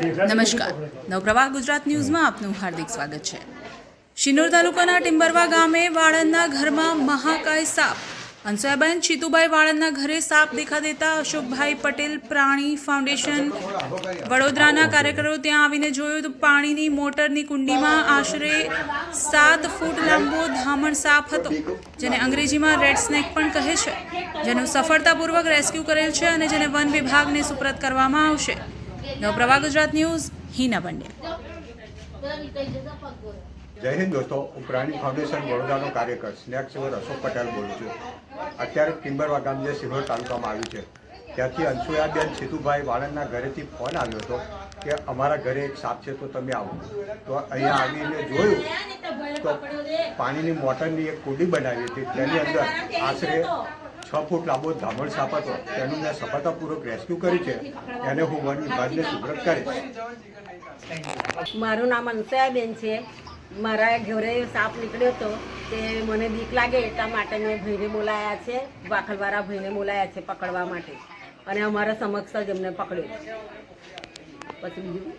નમસ્કાર. નવપ્રવાહ ગુજરાત ન્યૂઝમાં આપનું હાર્દિક સ્વાગત છે. શિનોર તાલુકાના ટિંબરવા ગામે વાળંદના ઘરમાં મહાકાય સાપ. હંસાબેન ચીતુભાઈ વાળંદના ઘરે સાપ દેખા દેતા અશોકભાઈ પટેલ પ્રાણી ફાઉન્ડેશન વડોદરાના કાર્યકરો ત્યાં આવીને જોયું તો પાણીની મોટરની કુંડીમાં આશરે સાત ફૂટ લાંબો ધામણ સાપ હતો, જેને અંગ્રેજીમાં રેડ સ્નેક પણ કહે છે. જેનું સફળતાપૂર્વક રેસ્ક્યુ કરેલ છે અને જેને વન વિભાગને સુપ્રત કરવામાં આવશે. નવપ્રવાહ ગુજરાત ન્યૂઝ, હિના પંડ્યા. જય હિન્દ દોસ્તો, હું પ્રાણી ફાઉન્ડેશન વડોદરાનો કાર્યકર સ્નેક સેવર અશોક પટેલ બોલું છું. અત્યારે કિંબરવા ગામ જે સિહોર તાલુકામાં આવ્યું છે, ત્યાંથી અંશુયાબેન સીતુભાઈ વાળંદના ઘરેથી ફોન આવ્યો હતો કે અમારા ઘરે એક સાપ છે, તો તમે આવો. તો અહીંયા આવીને જોયું તો પાણીની મોટરની એક કુંડી બનાવી હતી, તેની અંદર આશરે છ ફૂટ લાંબો ધામણ સાપ હતો તેનું મેં સફળતાપૂર્વક રેસ્ક્યુ કર્યું છે એને હું વન વિભાગને સુપ્રત કરીશ. મારું નામ અંશયાબેન છે. મારા ઘરે સાપ નીકળ્યો હતો તે મને બીક લાગે એટલા માટે મેં ભાઈને બોલાયા છે વાખલવાળા ભાઈને બોલાયા છે પકડવા માટે. અને અમારા સમક્ષ જ એમને પકડ્યો પછી બીજું?